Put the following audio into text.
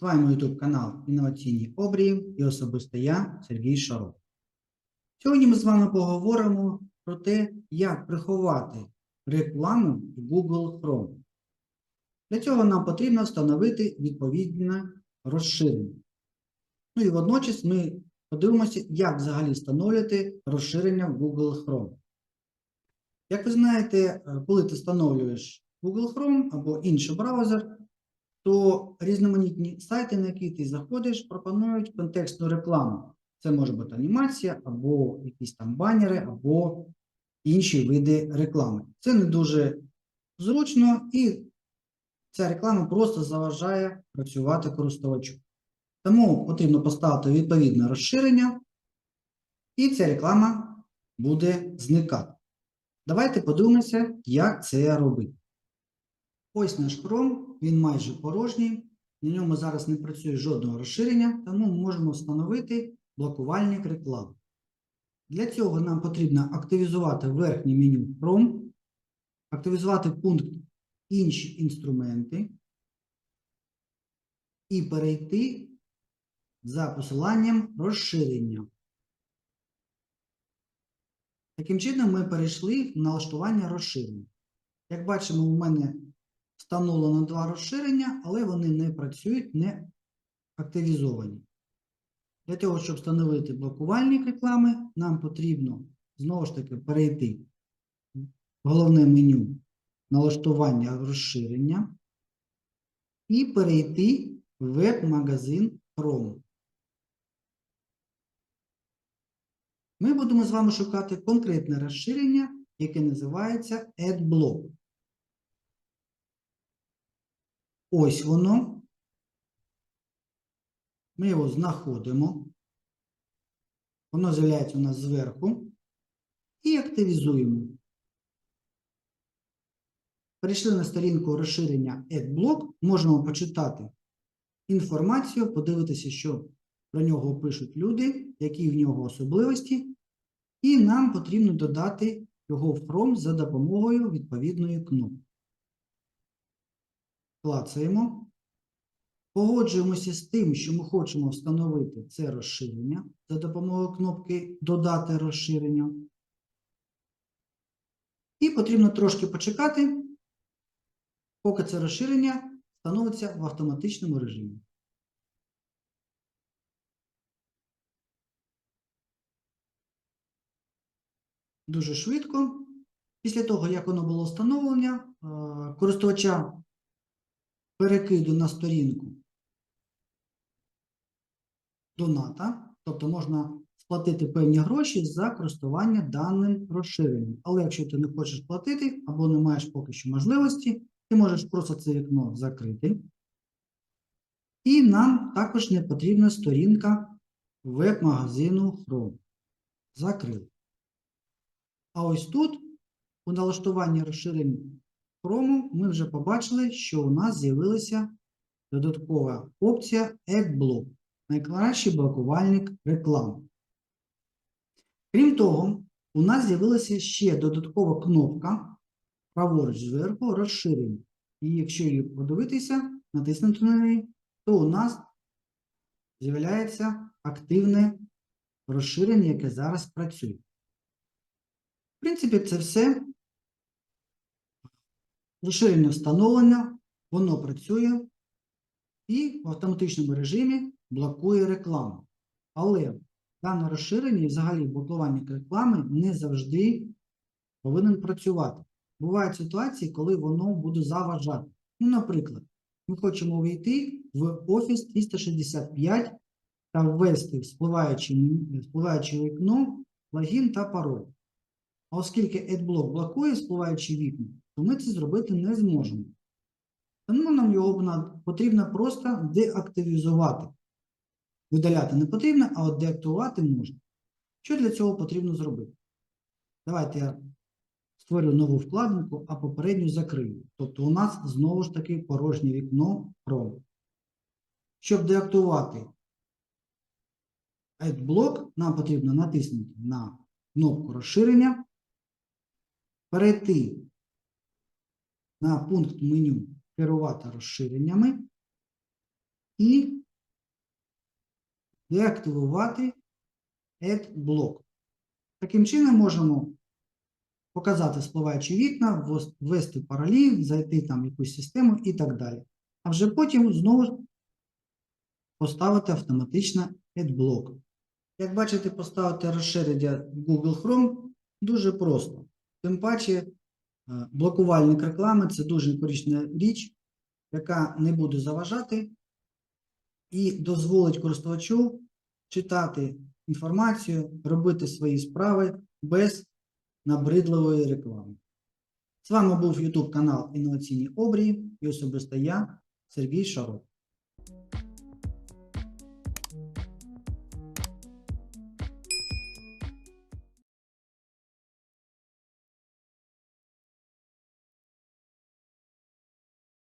вами YouTube канал Інноваційні обрії і особисто я, Сергій Шаров. Сьогодні ми з вами поговоримо про те, як приховати рекламу в Google Chrome. Для цього нам потрібно встановити відповідне розширення. Ну і водночас ми подивимося, як взагалі встановлювати розширення в Google Chrome. Як ви знаєте, е, коли ти встановлюєш Google Chrome або інший браузер, то різноманітні сайти, на які ти заходиш, пропонують контекстну рекламу. Це може бути анімація, або якісь там банери, або інші види реклами. Це не дуже зручно, і ця реклама просто заважає працювати користувачу. Тому потрібно поставити відповідне розширення, і ця реклама буде зникати. Давайте подивимося, як це робити. Ось наш Chrome, він майже порожній. На ньому зараз не працює жодного розширення, тому ми можемо встановити блокувальник реклами. Для цього нам потрібно активізувати верхнє меню Chrome, активізувати пункт Інші інструменти і перейти за посиланням розширення. Таким чином, ми перейшли в налаштування розширення. Як бачимо, у мене встановлено два розширення, але вони не працюють, не активізовані. Для того, щоб встановити блокувальник реклами, нам потрібно знову ж таки перейти в головне меню налаштування розширення і перейти в веб-магазин Chrome. Ми будемо з вами шукати конкретне розширення, яке називається AdBlock. Ось воно. Ми його знаходимо. Воно з'являється у нас зверху. І активізуємо. Перейшли на сторінку розширення AdBlock. Можемо почитати інформацію, подивитися, що про нього пишуть люди, які в нього особливості. І нам потрібно додати його в Chrome за допомогою відповідної кнопки. Клацаємо. Погоджуємося з тим, що ми хочемо встановити це розширення за допомогою кнопки Додати розширення. І потрібно трошки почекати, поки це розширення встановиться в автоматичному режимі. Дуже швидко. Після того, як воно було встановлено, користувача перекиду на сторінку доната, тобто можна сплатити певні гроші за користування даним розширенням. Але якщо ти не хочеш платити або не маєш поки що можливості, ти можеш просто це вікно закрити. І нам також не потрібна сторінка веб-магазину Chrome. Закрили. А ось тут, у налаштуванні розширень Chrome, ми вже побачили, що у нас з'явилася додаткова опція AdBlock найкращий блокувальник реклами. Крім того, у нас з'явилася ще додаткова кнопка праворуч зверху розширення. І якщо її подивитися, натиснути на неї, то у нас з'являється активне розширення, яке зараз працює. В принципі, це все. Розширення встановлення, воно працює і в автоматичному режимі блокує рекламу. Але дане розширення і взагалі блокування реклами не завжди повинен працювати. Бувають ситуації, коли воно буде заважати. Ну, наприклад, ми хочемо війти в Office 365 та ввести в спливаюче вікно логін та пароль. А оскільки AdBlock блокує спливаючі вікна, то ми це зробити не зможемо. Тому нам його потрібно просто деактивізувати. Видаляти не потрібно, а от деактивувати можна. Що для цього потрібно зробити? Давайте я створю нову вкладинку, а попередню закрию. Тобто у нас знову ж таки порожнє вікно Chrome. Щоб деактувати AdBlock, нам потрібно натиснути на кнопку розширення, перейти на пункт меню керувати розширеннями і деактивувати AdBlock. Таким чином можемо показати спливаючі вікна, ввести паролі, зайти там в якусь систему і так далі. А вже потім знову поставити автоматично AdBlock. Як бачите, поставити розширення Google Chrome дуже просто. Тим паче, блокувальник реклами це дуже корисна річ, яка не буде заважати і дозволить користувачу читати інформацію, робити свої справи без набридливої реклами. З вами був YouTube канал Інноваційні Обрії і особисто я, Сергій Шаров.